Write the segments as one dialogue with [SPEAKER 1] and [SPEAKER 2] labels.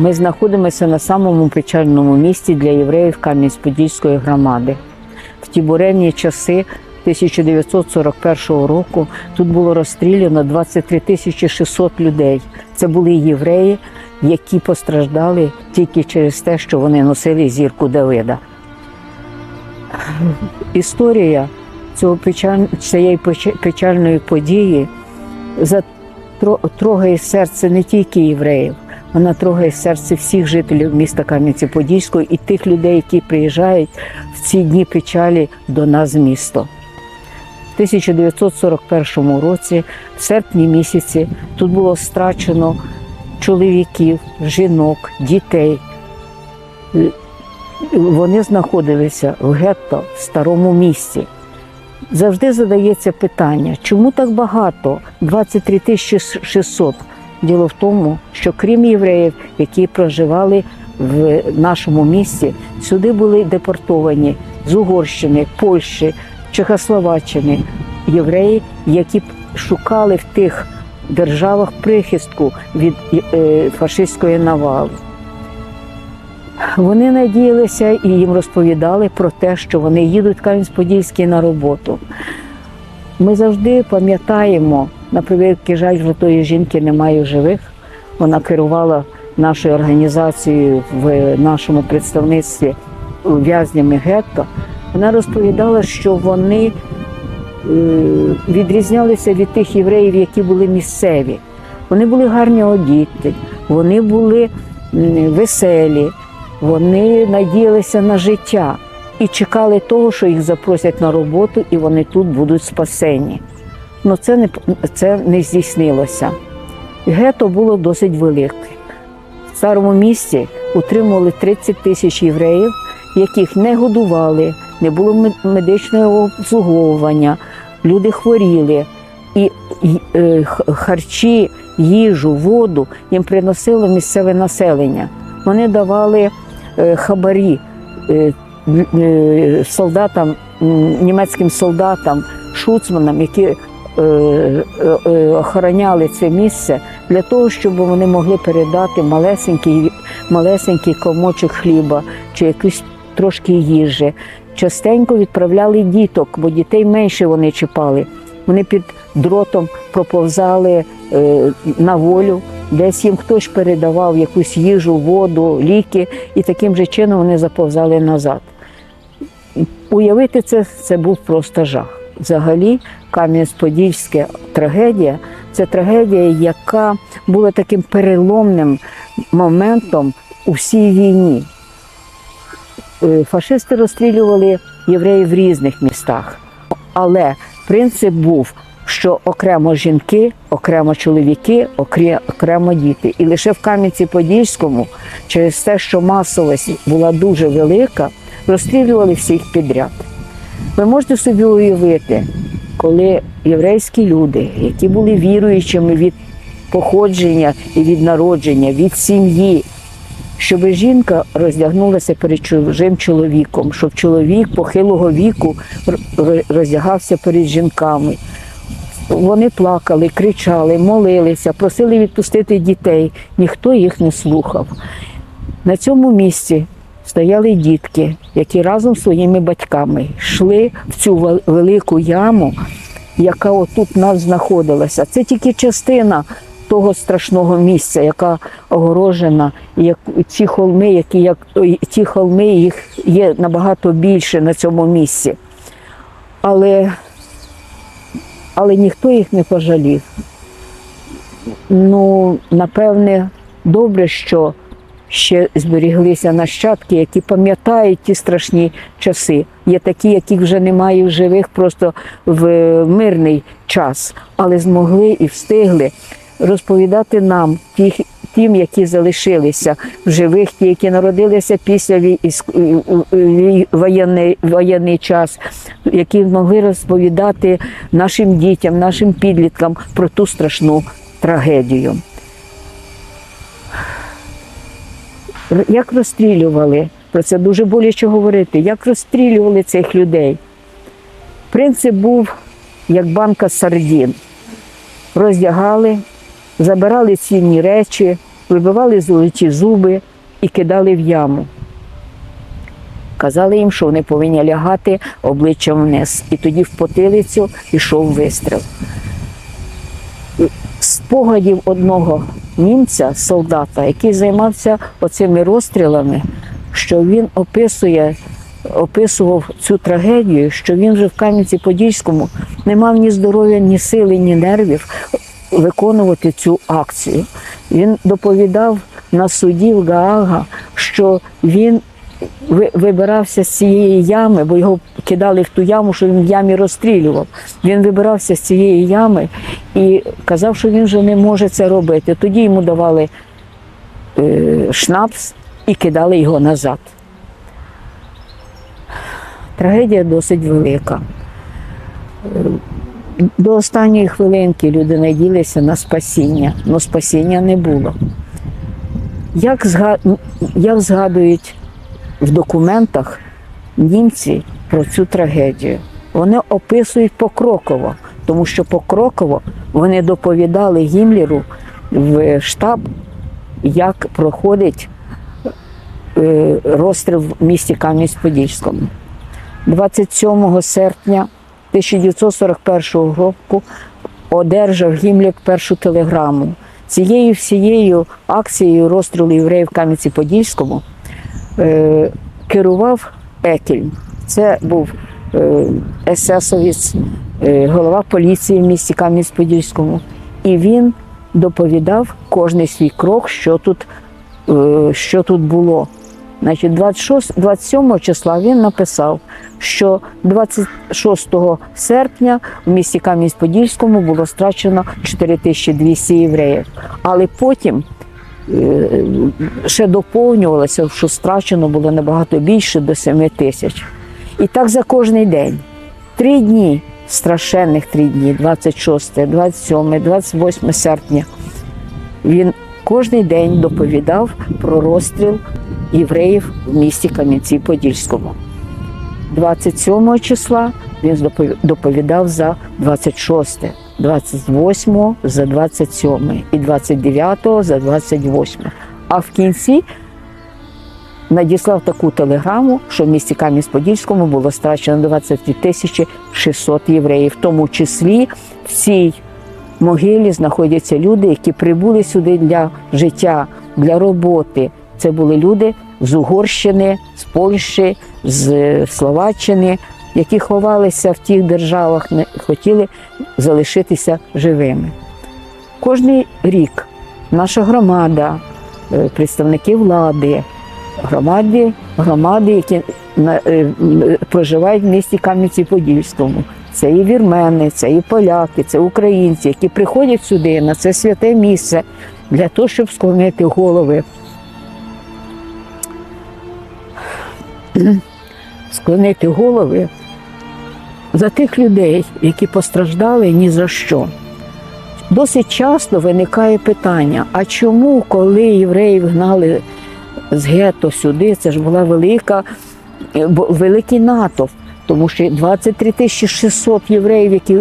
[SPEAKER 1] Ми знаходимося на самому печальному місці для євреїв Кам'янець-Подільської громади. В ті буремні часи 1941 року тут було розстріляно 23 тисячі 600 людей. Це були євреї, які постраждали тільки через те, що вони носили зірку Давида. Історія цього печаль... цієї печальної події затро- трогає серце не тільки євреїв, вона трогає серце всіх жителів міста Кам'янці-Подільського і тих людей, які приїжджають в ці дні печалі до нас в місто. В 1941 році, в серпні місяці, тут було страчено чоловіків, жінок, дітей. Вони знаходилися в гетто в старому місті. Завжди задається питання, чому так багато? 23 тисячі 600. Діло в тому, що крім євреїв, які проживали в нашому місті, сюди були депортовані з Угорщини, Польщі, Чехословаччини євреї, які шукали в тих державах прихистку від е, фашистської навали. Вони надіялися і їм розповідали про те, що вони їдуть в Кам'янець-Подільський на роботу. Ми завжди пам'ятаємо, на превеликий жаль, що тої жінки немає живих. Вона керувала нашою організацією в нашому представництві в'язнями гетто. Вона розповідала, що вони е, відрізнялися від тих євреїв, які були місцеві. Вони були гарні одіти, вони були веселі, вони надіялися на життя і чекали того, що їх запросять на роботу, і вони тут будуть спасені. Ну це не це не здійснилося. Гето було досить велике. В старому місті утримували 30 тисяч євреїв, яких не годували, не було медичного обслуговування, люди хворіли. І е, харчі, їжу, воду їм приносило місцеве населення. Вони давали е, хабарі е, солдатам, німецьким солдатам, шуцманам, які охороняли це місце для того, щоб вони могли передати малесенький, малесенький комочок хліба чи якусь трошки їжі. Частенько відправляли діток, бо дітей менше вони чіпали. Вони під дротом проповзали е, на волю, десь їм хтось передавав якусь їжу, воду, ліки, і таким же чином вони заповзали назад. Уявити це, це був просто жах. Взагалі, Кам'янець-Подільська трагедія це трагедія, яка була таким переломним моментом у всій війні. Е, Фашисти розстрілювали євреїв в різних містах, але принцип був, що окремо жінки, окремо чоловіки, окремо діти. І лише в Кам'янці-Подільському, через те, що масовість була дуже велика, розстрілювали всіх підряд. Ви можете собі уявити, коли єврейські люди, які були віруючими від походження і від народження, від сім'ї, щоб жінка роздягнулася перед чужим чоловіком, щоб чоловік похилого віку роздягався перед жінками. Вони плакали, кричали, молилися, просили відпустити дітей. Ніхто їх не слухав. На цьому місці стояли дітки, які разом з своїми батьками йшли в цю велику яму, яка отут в нас знаходилася. Це тільки частина того страшного місця, яка огорожена, як ці холми, які як ті холми, їх є набагато більше на цьому місці. Але, але ніхто їх не пожалів. Ну, напевне, добре, що ще зберіглися нащадки, які пам'ятають ті страшні часи. Є такі, яких вже немає в живих просто в мирний час, але змогли і встигли розповідати нам, тих, тим, які залишилися в живих, ті, які народилися після воєнний, воєнний час, які могли розповідати нашим дітям, нашим підліткам про ту страшну трагедію. Як розстрілювали, про це дуже боляче говорити, як розстрілювали цих людей. Принцип був як банка сардін. Роздягали, забирали цінні речі, вибивали золоті зуби і кидали в яму. Казали їм, що вони повинні лягати обличчям вниз. І тоді в потилицю пішов вистріл. Спогадів одного німця, солдата, який займався оцими розстрілами, що він описує, описував цю трагедію, що він вже в Кам'янці-Подільському не мав ні здоров'я, ні сили, ні нервів виконувати цю акцію. Він доповідав на суді в Гаага, що він вибирався з цієї ями, бо його кидали в ту яму, що він в ямі розстрілював. Він вибирався з цієї ями і казав, що він вже не може це робити. Тоді йому давали е, шнапс і кидали його назад. Трагедія досить велика. До останньої хвилинки люди наділися на спасіння, але спасіння не було. Як, зга- як згадують в документах німці про цю трагедію? Вони описують покроково, тому що покроково вони доповідали Гімлеру в штаб, як проходить е, розстріл в місті Кам'янець-Подільському. 27 серпня 1941 року одержав Гімлер першу телеграму. Цією всією акцією розстрілу євреїв в Кам'янці-Подільському керував Екельм. Це був е, есесовець, е, голова поліції в місті Кам'янець-Подільському. І він доповідав кожний свій крок, що тут, е, що тут було. Значить, 26, 27 числа він написав, що 26 серпня в місті Кам'янець-Подільському було страчено 4200 євреїв. Але потім е, ще доповнювалося, що страчено було набагато більше до 7 тисяч. І так за кожний день. Три дні, страшенних три дні, 26, 27, 28 серпня. Він кожен день доповідав про розстріл євреїв в місті Кам'янці-Подільському. 27 числа він доповідав за 26, 28 за 27 і 29 за 28. А в кінці надіслав таку телеграму, що в місті Кам'янець-Подільському було страчено 23 тисячі 600 євреїв, в тому числі в цій могилі знаходяться люди, які прибули сюди для життя, для роботи. Це були люди з Угорщини, з Польщі, з Словаччини, які ховалися в тих державах, не хотіли залишитися живими. Кожний рік наша громада, е, представники влади, громади, громади, які е, проживають в місті Кам'янці-Подільському. Це і вірмени, це і поляки, це українці, які приходять сюди на це святе місце для того, щоб склонити голови. Склонити голови за тих людей, які постраждали ні за що. Досить часто виникає питання: а чому, коли євреїв гнали з гетто сюди, це ж була велика, великий натовп, тому що 23 тисячі 600 євреїв, які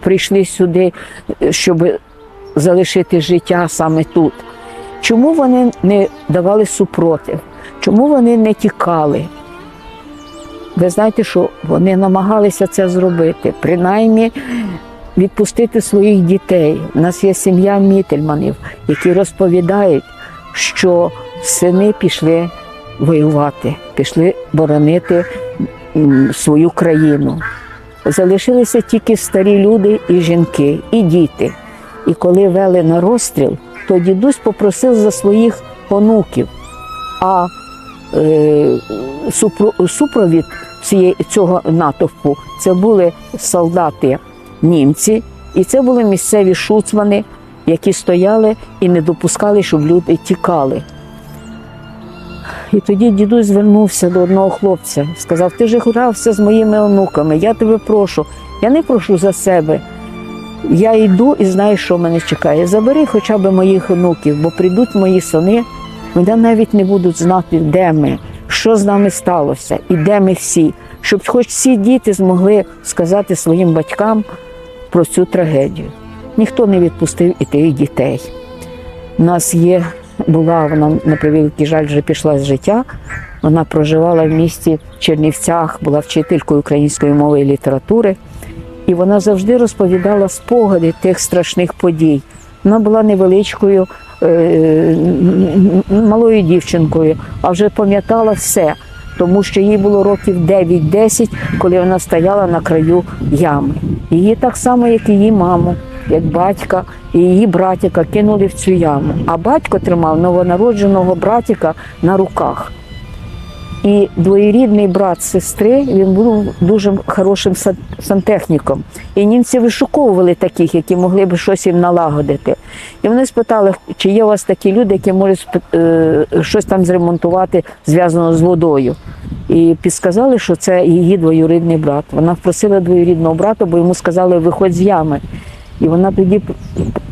[SPEAKER 1] прийшли сюди, щоб залишити життя саме тут. Чому вони не давали супротив? Чому вони не тікали? Ви знаєте, що вони намагалися це зробити, принаймні відпустити своїх дітей. У нас є сім'я Мітельманів, які розповідають, що сини пішли воювати, пішли боронити свою країну. Залишилися тільки старі люди і жінки, і діти. І коли вели на розстріл, то дідусь попросив за своїх онуків. А супровід цієї, цього натовпу це були солдати німці, і це були місцеві шуцмани, які стояли і не допускали, щоб люди тікали. І тоді дідусь звернувся до одного хлопця, сказав: Ти ж грався з моїми онуками, я тебе прошу. Я не прошу за себе. Я йду і знаю, що мене чекає. Забери хоча б моїх онуків, бо прийдуть мої сини, вони навіть не будуть знати, де ми, що з нами сталося і де ми всі, щоб хоч всі діти змогли сказати своїм батькам про цю трагедію. Ніхто не відпустив і тих дітей. У нас є була, вона на превеликий жаль вже пішла з життя. Вона проживала в місті Чернівцях, була вчителькою української мови і літератури. І вона завжди розповідала спогади тих страшних подій. Вона була невеличкою, малою дівчинкою, а вже пам'ятала все, тому що їй було років 9-10, коли вона стояла на краю ями. Її так само, як її маму, як батька і її братіка кинули в цю яму. А батько тримав новонародженого братіка на руках. І двоєрідний брат сестри він був дуже хорошим сан- сантехніком. І німці вишуковували таких, які могли б щось їм налагодити. І вони спитали, чи є у вас такі люди, які можуть е, щось там зремонтувати, зв'язано з водою. І підсказали, що це її двоюрідний брат. Вона просила двоюрідного брата, бо йому сказали, виходь з ями. І вона тоді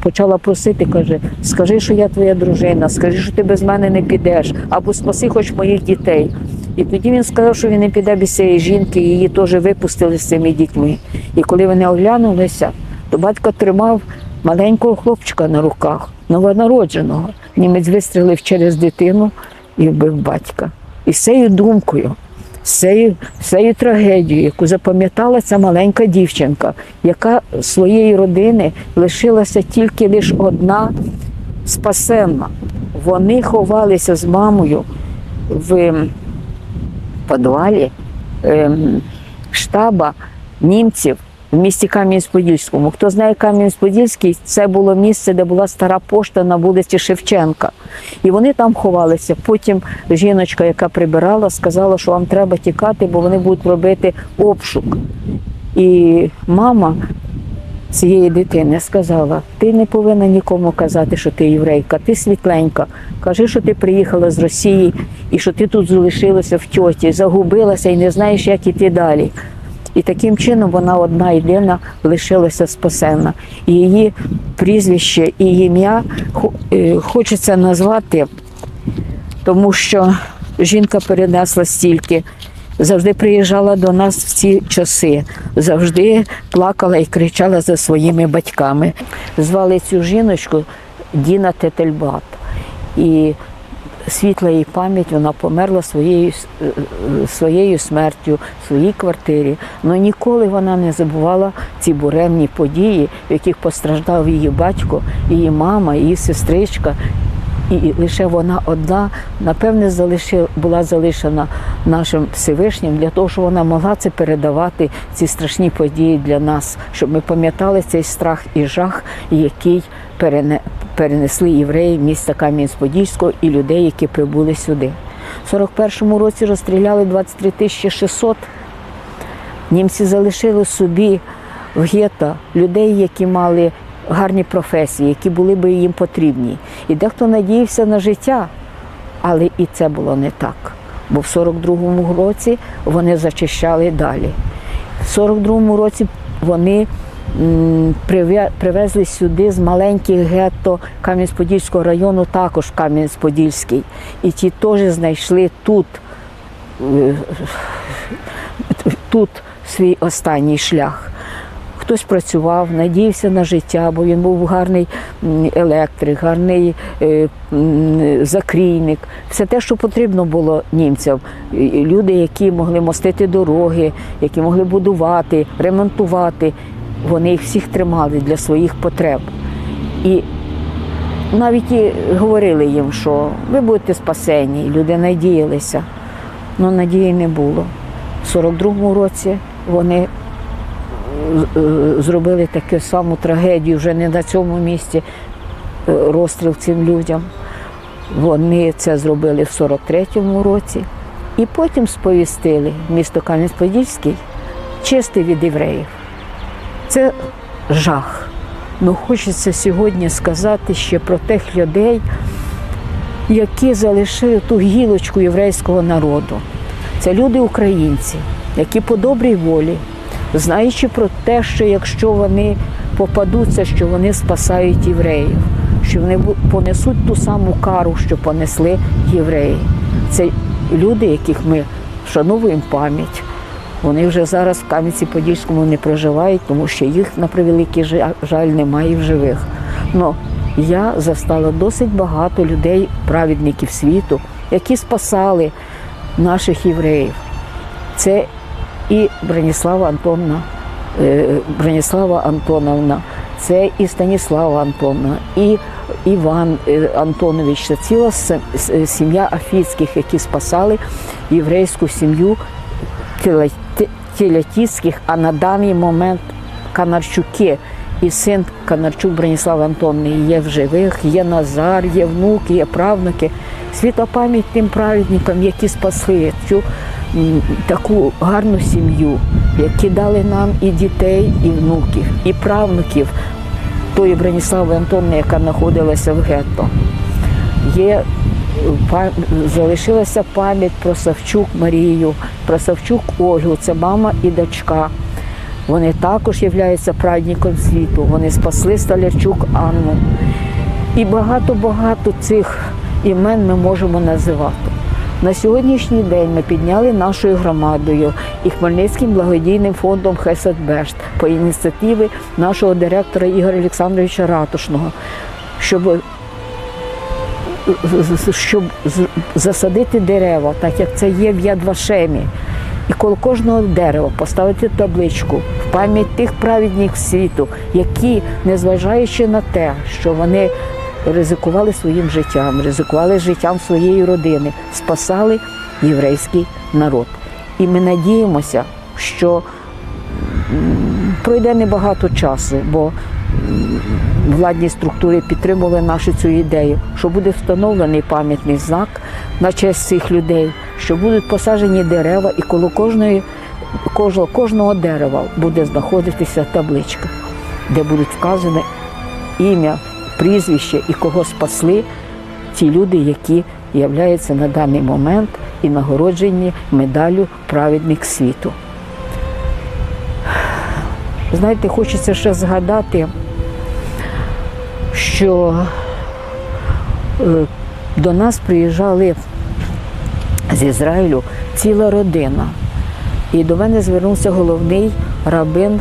[SPEAKER 1] почала просити, каже: скажи, що я твоя дружина, скажи, що ти без мене не підеш, або спаси хоч моїх дітей. І тоді він сказав, що він не піде без цієї жінки, її теж випустили з цими дітьми. І коли вони оглянулися, то батько тримав маленького хлопчика на руках, новонародженого. Німець вистрілив через дитину і вбив батька. І з цією думкою, з цією, з цією трагедією, яку запам'ятала ця маленька дівчинка, яка своєї родини лишилася тільки лише одна спасенна. Вони ховалися з мамою в підвалі ем, штаба німців в місті Кам'янець-Подільському. Хто знає Кам'янець-Подільський, це було місце, де була стара пошта на вулиці Шевченка. І вони там ховалися. Потім жіночка, яка прибирала, сказала, що вам треба тікати, бо вони будуть робити обшук. І мама цієї дитини сказала: ти не повинна нікому казати, що ти єврейка, ти світленька. Кажи, що ти приїхала з Росії і що ти тут залишилася в тьоті, загубилася і не знаєш, як іти далі. І таким чином вона одна єдина лишилася спасена. Її прізвище і ім'я е, хочеться назвати, тому що жінка перенесла стільки. Завжди приїжджала до нас в ці часи, завжди плакала і кричала за своїми батьками. Звали цю жіночку Діна Тетельбат. І світла її пам'ять, вона померла своєю, е, своєю смертю в своїй квартирі. але ніколи вона не забувала ці буремні події, в яких постраждав її батько, її мама, її сестричка. І лише вона одна, напевне, залиши, була залишена нашим Всевишнім для того, щоб вона могла це передавати, ці страшні події для нас, щоб ми пам'ятали цей страх і жах, який перенесли євреї міста Кам'янець-Подільського і людей, які прибули сюди. В 41-му році розстріляли 23 тисячі 600 Німці залишили собі в гетто людей, які мали гарні професії, які були би їм потрібні. І дехто надіявся на життя, але і це було не так. Бо в 42-му році вони зачищали далі. В 42-му році вони привезли сюди з маленьких гетто Кам'янець-Подільського району, також Кам'янець-Подільський. І ті теж знайшли тут е, тут свій останній шлях. Хтось працював, надіявся на життя, бо він був гарний електрик, гарний е, закрійник. Все те, що потрібно було німцям. Люди, які могли мостити дороги, які могли будувати, ремонтувати, вони їх всіх тримали для своїх потреб. І навіть і говорили їм, що ви будете спасені, люди надіялися. але надії не було. В 42-му році вони зробили таку саму трагедію вже не на цьому місці е, розстріл цим людям. Вони це зробили в 43-му році і потім сповістили місто Кам'янець-Подільський чисте від євреїв. Це жах. Ну хочеться сьогодні сказати ще про тих людей, які залишили ту гілочку єврейського народу. Це люди українці, які по добрій волі, знаючи про те, що якщо вони попадуться, що вони спасають євреїв, що вони понесуть ту саму кару, що понесли євреї. Це люди, яких ми вшановуємо пам'ять. Вони вже зараз в Кам'янці-Подільському не проживають, тому що їх, на превеликий жаль, немає в живих. Но я застала досить багато людей, праведників світу, які спасали наших євреїв. Це і Броніслава Антонна, е, Броніслава Антоновна, це і Станіслава Антоновна, і Іван е, Антонович, це ціла сім'я Афіцьких, які спасали єврейську сім'ю Тілятіцьких, а на даний момент Канарчуки і син Канарчук Броніслав Антонний є в живих, є Назар, є внуки, є правнуки. Світла пам'ять тим праведникам, які спасли цю таку гарну сім'ю, які дали нам і дітей, і внуків, і правнуків тої Броніслави Антонни, яка знаходилася в гетто. Є залишилася пам'ять про Савчук Марію, про Савчук Ольгу, це мама і дочка. Вони також являються праведником світу. Вони спасли Столярчук Анну. І багато-багато цих імен ми можемо називати. На сьогоднішній день ми підняли нашою громадою і Хмельницьким благодійним фондом Хесетбешт по ініціативі нашого директора Ігоря Олександровича Ратушного, щоб щоб засадити дерева, так як це є в Ядвашемі. І коло кожного дерева поставити табличку в пам'ять тих праведників світу, які, незважаючи на те, що вони ризикували своїм життям, ризикували життям своєї родини, спасали єврейський народ. І ми надіємося, що пройде небагато часу, бо владні структури підтримували нашу цю ідею, що буде встановлений пам'ятний знак на честь цих людей, що будуть посаджені дерева, і коло кожної, кожного, кожного дерева буде знаходитися табличка, де будуть вказані ім'я, прізвище і кого спасли ті люди, які являються на даний момент і нагороджені медаллю праведник світу. Знаєте, хочеться ще згадати, що е, до нас приїжджали з Ізраїлю ціла родина. І до мене звернувся головний рабин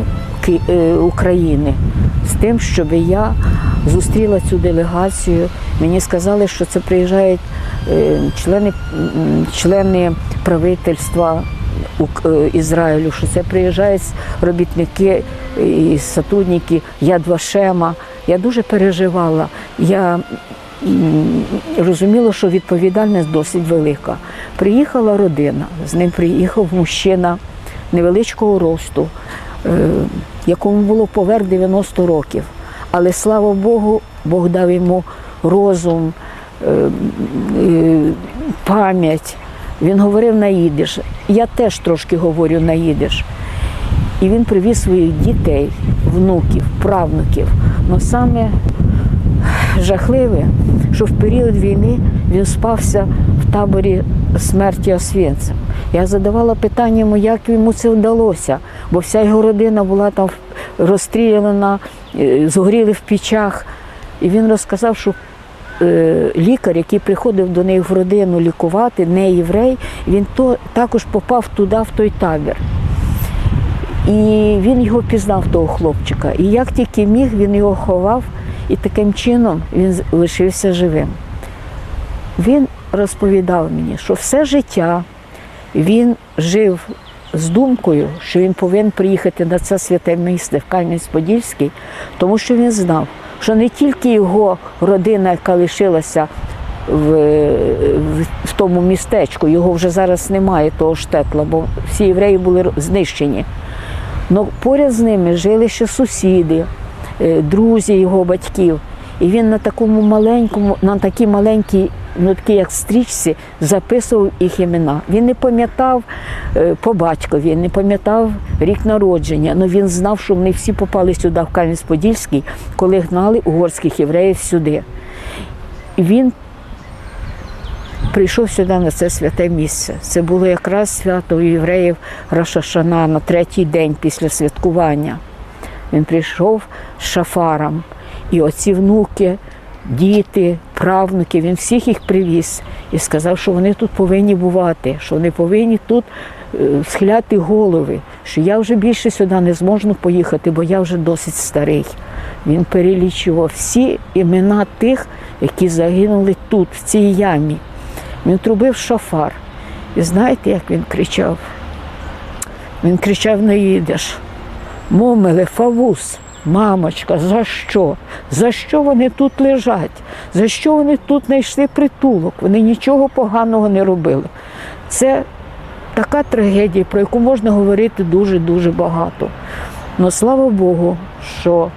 [SPEAKER 1] е, України з тим, щоб я зустріла цю делегацію. Мені сказали, що це приїжджають е, члени, члени правительства е, Ізраїлю, що це приїжджають робітники і сотрудники Ядвашема. Я дуже переживала. Я розуміла, що відповідальність досить велика. Приїхала родина, з ним приїхав мужчина невеличкого росту, е, якому було поверх 90 років. Але слава Богу, Бог дав йому розум, е, е, пам'ять. Він говорив на їдиш. Я теж трошки говорю на їдиш. І він привіз своїх дітей, внуків, правнуків. Но саме жахливе, що в період війни він спався в таборі смерті Освєнцем. Я задавала питання як йому це вдалося, бо вся його родина була там розстріляна, е, згоріли в пічах. І він розказав, що е, лікар, який приходив до них в родину лікувати, не єврей, він то, також попав туди, в той табір. І він його пізнав, того хлопчика. І як тільки міг, він його ховав, і таким чином він лишився живим. Він розповідав мені, що все життя він жив з думкою, що він повинен приїхати на це святе місце в Кам'янець-Подільський, тому що він знав, що не тільки його родина, яка лишилася в, в, тому містечку, його вже зараз немає, того штетла, бо всі євреї були знищені. Но поряд з ними жили ще сусіди, е, друзі його батьків. І він на такому маленькому, на такій маленькій, ну такій як стрічці, записував їх імена. Він не пам'ятав е, по батькові, не пам'ятав рік народження, але він знав, що вони всі попали сюди, в Кам'янець-Подільський, коли гнали угорських євреїв сюди. І він прийшов сюди на це святе місце. Це було якраз свято євреїв Рашашана на третій день після святкування. Він прийшов з шафаром. І оці внуки, діти, правнуків, він всіх їх привіз і сказав, що вони тут повинні бувати, що вони повинні тут е, схиляти голови, що я вже більше сюди не зможу поїхати, бо я вже досить старий. Він перелічував всі імена тих, які загинули тут, в цій ямі. Він трубив шафар. І знаєте, як він кричав? Він кричав на їдеш. Момеле, фавус, мамочка, за що? За що вони тут лежать? За що вони тут знайшли притулок? Вони нічого поганого не робили. Це така трагедія, про яку можна говорити дуже-дуже багато. Ну слава Богу, що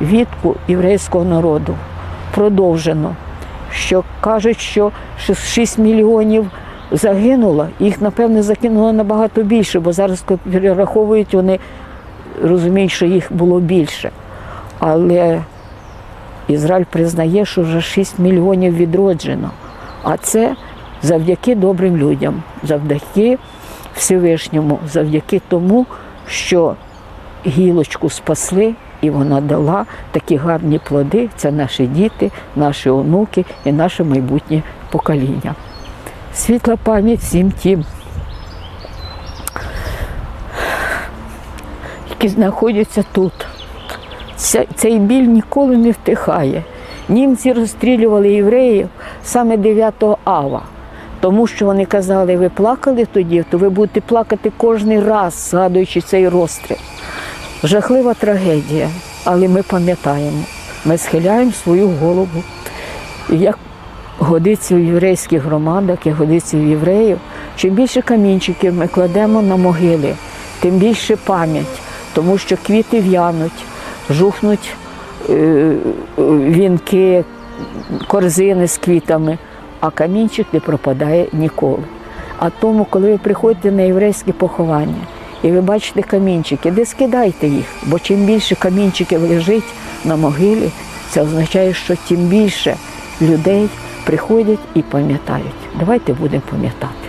[SPEAKER 1] відку єврейського народу продовжено. Що кажуть, що 6 мільйонів загинуло, їх, напевне, закинуло набагато більше, бо зараз перераховують, вони розуміють, що їх було більше. Але Ізраїль признає, що вже 6 мільйонів відроджено. А це завдяки добрим людям, завдяки Всевишньому, завдяки тому, що гілочку спасли, і вона дала такі гарні плоди. Це наші діти, наші онуки і наше майбутнє покоління. Світла пам'ять всім тим, які знаходяться тут. Цей біль ніколи не втихає. Німці розстрілювали євреїв саме 9 ава, тому що вони казали, ви плакали тоді, то ви будете плакати кожен раз, згадуючи цей розстріл. Жахлива трагедія, але ми пам'ятаємо, ми схиляємо свою голову. Як годиться в єврейських громадах, як годиться в євреїв, чим більше камінчиків ми кладемо на могили, тим більше пам'ять, тому що квіти в'януть, жухнуть е, вінки, корзини з квітами, а камінчик не пропадає ніколи. А тому, коли ви приходите на єврейське поховання і ви бачите камінчики, де скидайте їх, бо чим більше камінчиків лежить на могилі, це означає, що тим більше людей приходять і пам'ятають. Давайте будемо пам'ятати.